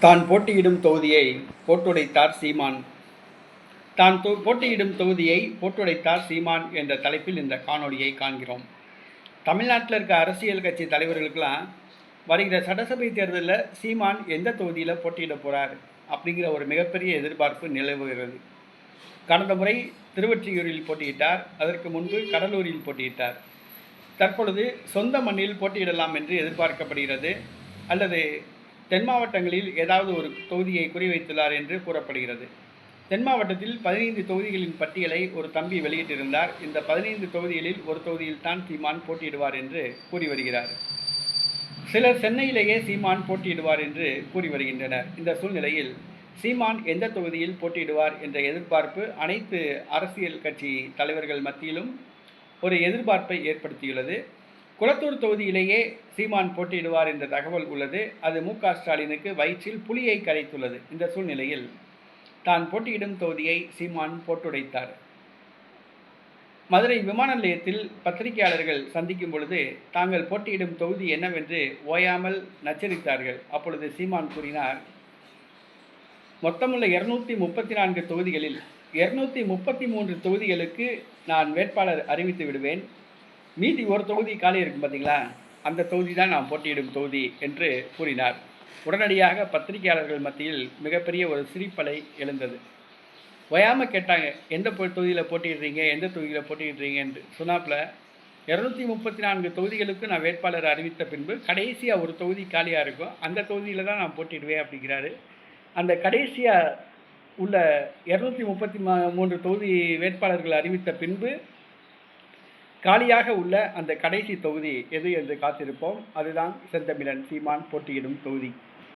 தான் போட்டியிடும் தொகுதியை போட்டுடைத்தார் சீமான். தான் தொ- போட்டியிடும் தொகுதியை போட்டுடைத்தார் சீமான் என்ற தலைப்பில் இந்த காணொளியை காண்கிறோம். தமிழ்நாட்டில் இருக்க அரசியல் கட்சி தலைவர்களுக்கெல்லாம் வருகிற சட்டசபை தேர்தலில் சீமான் எந்த தொகுதியில் போட்டியிட போகிறார் அப்படிங்கிற ஒரு மிகப்பெரிய எதிர்பார்ப்பு நிலவுகிறது. கடந்த முறை திருவொற்றியூரில் போட்டியிட்டார் அதற்கு முன்பு கடலூரில் போட்டியிட்டார். தற்பொழுது சொந்த மண்ணில் போட்டியிடலாம் என்று எதிர்பார்க்கப்படுகிறது அல்லது தென் மாவட்டங்களில் ஏதாவது ஒரு தொகுதியை குறிவைத்துள்ளார் என்று கூறப்படுகிறது. தென் மாவட்டத்தில் பதினைந்து தொகுதிகளின் பட்டியலை ஒரு தம்பி வெளியிட்டிருந்தார். இந்த பதினைந்து தொகுதிகளில் ஒரு தொகுதியில் தான் சீமான் போட்டியிடுவார் என்று கூறி வருகிறார். சிலர் சென்னையிலேயே சீமான் போட்டியிடுவார் என்று கூறி வருகின்றனர். இந்த சூழ்நிலையில் சீமான் எந்த தொகுதியில் போட்டியிடுவார் என்ற எதிர்பார்ப்பு அனைத்து அரசியல் கட்சி தலைவர்கள் மத்தியிலும் ஒரு எதிர்பார்ப்பை ஏற்படுத்தியுள்ளது. குளத்தூர் தொகுதியிலேயே சீமான் போட்டியிடுவார் என்ற தகவல் உள்ளது. அது மு ஸ்டாலினுக்கு வயிற்றில் புலியை கரைத்துள்ளது. இந்த சூழ்நிலையில் தான் போட்டியிடும் தொகுதியை சீமான் போட்டுடைத்தார். மதுரை விமான நிலையத்தில் பத்திரிகையாளர்கள் சந்திக்கும் பொழுது தாங்கள் போட்டியிடும் தொகுதி என்னவென்று ஓயாமல் நச்சரித்தார்கள். அப்பொழுது சீமான் கூறினார் மொத்தமுள்ள இருநூத்தி முப்பத்தி நான்கு தொகுதிகளில் இருநூத்தி முப்பத்தி மூன்று தொகுதிகளுக்கு நான் வேட்பாளர் அறிவித்து விடுவேன். மீதி ஒரு தொகுதி காலி இருக்கும் பார்த்தீங்களா அந்த தொகுதி தான் நான் போட்டியிடும் தொகுதி என்று கூறினார். உடனடியாக பத்திரிகையாளர்கள் மத்தியில் மிகப்பெரிய ஒரு சிரிப்பலை எழுந்தது. ஓயாமல் கேட்டாங்க எந்த தொகுதியில் போட்டியிடுறீங்க? எந்த தொகுதியில் போட்டியிடுறீங்க? என்று சொன்னாப்புல இரநூத்தி முப்பத்தி நான்கு தொகுதிகளுக்கு நான் வேட்பாளர் அறிவித்த பின்பு கடைசியாக ஒரு தொகுதி காலியாக இருக்கும் அந்த தொகுதியில் தான் நான் போட்டியிடுவேன் அப்படிங்கிறாரு. அந்த கடைசியாக உள்ள இரநூத்தி முப்பத்தி மூன்று தொகுதி வேட்பாளர்கள் அறிவித்த பின்பு காலியாக உள்ள அந்த கடைசி தொகுதி எது என்று காத்திருப்போம். அதுதான் செந்தமிழன் சீமான் போட்டியிடும் தொகுதி.